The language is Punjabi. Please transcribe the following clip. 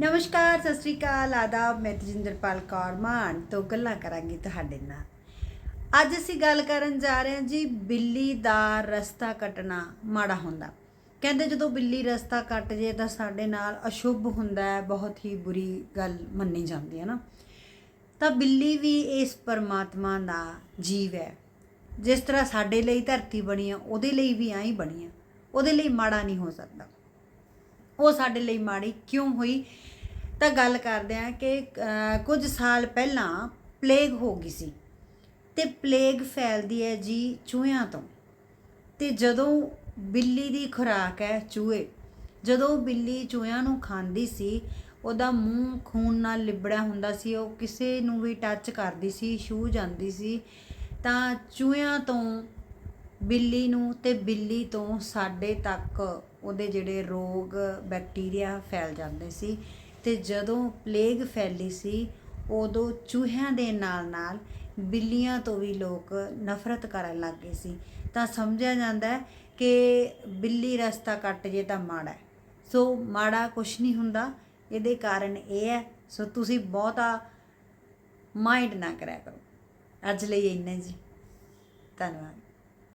ਨਮਸਕਾਰ, ਸਤਿ ਸ੍ਰੀ ਅਕਾਲ। ਆਦਾਬ, ਮੈਂ ਤਜਿੰਦਰਪਾਲ ਕੌਰ ਮਾਨ ਤੋਂ ਗੱਲਾਂ ਕਰਾਂਗੀ ਤੁਹਾਡੇ ਨਾਲ। ਅੱਜ ਅਸੀਂ ਗੱਲ ਕਰਨ ਜਾ ਰਹੇ ਹਾਂ ਜੀ, ਬਿੱਲੀ ਦਾ ਰਸਤਾ ਕੱਟਣਾ ਮਾੜਾ ਹੁੰਦਾ। ਕਹਿੰਦੇ ਜਦੋਂ ਬਿੱਲੀ ਰਸਤਾ ਕੱਟ ਜੇ ਤਾਂ ਸਾਡੇ ਨਾਲ ਅਸ਼ੁਭ ਹੁੰਦਾ ਹੈ, ਬਹੁਤ ਹੀ ਬੁਰੀ ਗੱਲ ਮੰਨੀ ਜਾਂਦੀ ਹੈ ਨਾ। ਤਾਂ ਬਿੱਲੀ ਵੀ ਇਸ ਪਰਮਾਤਮਾ ਦਾ ਜੀਵ ਹੈ। ਜਿਸ ਤਰ੍ਹਾਂ ਸਾਡੇ ਲਈ ਧਰਤੀ ਬਣੀ ਆ ਉਹਦੇ ਲਈ ਵੀ ਐਂ ਹੀ ਬਣੀ ਆ ਉਹਦੇ ਲਈ ਮਾੜਾ ਨਹੀਂ ਹੋ ਸਕਦਾ। ਉਹ ਸਾਡੇ ਲਈ ਮਾੜੀ ਕਿਉਂ ਹੋਈ? ਤਾਂ ਗੱਲ ਕਰਦੇ ਆ ਕਿ ਕੁਝ ਸਾਲ ਪਹਿਲਾਂ ਪਲੇਗ ਹੋ ਗਈ ਸੀ ਤੇ ਪਲੇਗ ਫੈਲਦੀ ਹੈ ਜੀ ਚੂਹਿਆਂ ਤੋਂ। ਤੇ ਜਦੋਂ ਬਿੱਲੀ ਦੀ ਖੁਰਾਕ ਹੈ ਚੂਹੇ, ਜਦੋਂ ਬਿੱਲੀ ਚੂਹਿਆਂ ਨੂੰ ਖਾਂਦੀ ਸੀ, ਉਹਦਾ ਮੂੰਹ ਖੂਨ ਨਾਲ ਲਿਬੜਿਆ ਹੁੰਦਾ ਸੀ, ਉਹ ਕਿਸੇ ਨੂੰ ਵੀ ਟੱਚ ਕਰਦੀ ਸੀ, ਛੂਹ ਜਾਂਦੀ ਸੀ, ਤਾਂ ਚੂਹਿਆਂ ਤੋਂ ਬਿੱਲੀ ਨੂੰ ਤੇ ਬਿੱਲੀ ਤੋਂ ਸਾਡੇ ਤੱਕ ਉਹਦੇ ਜਿਹੜੇ ਰੋਗ ਬੈਕਟੀਰੀਆ ਫੈਲ ਜਾਂਦੇ ਸੀ। ਤੇ ਜਦੋਂ ਪਲੇਗ ਫੈਲੀ ਸੀ, ਉਦੋਂ ਚੂਹਿਆਂ ਦੇ ਨਾਲ ਨਾਲ ਬਿੱਲੀਆਂ ਤੋਂ ਵੀ ਲੋਕ ਨਫ਼ਰਤ ਕਰਨ ਲੱਗ ਗਏ ਸੀ। ਤਾਂ ਸਮਝਿਆ ਜਾਂਦਾ ਹੈ ਕਿ ਬਿੱਲੀ ਰਸਤਾ ਕੱਟ ਜੇ ਤਾਂ ਮਾੜਾ ਹੈ। ਸੋ ਮਾੜਾ ਕੁਛ ਨਹੀਂ ਹੁੰਦਾ। ਇਹਦੇ ਕਾਰਨ ਇਹ ਹੈ, ਸੋ ਤੁਸੀਂ ਬਹੁਤਾ ਮਾਈਂਡ ਨਾ ਕਰਿਆ ਕਰੋ। ਅੱਜ ਲਈ ਇੰਨਾ ਜੀ। ਧੰਨਵਾਦ।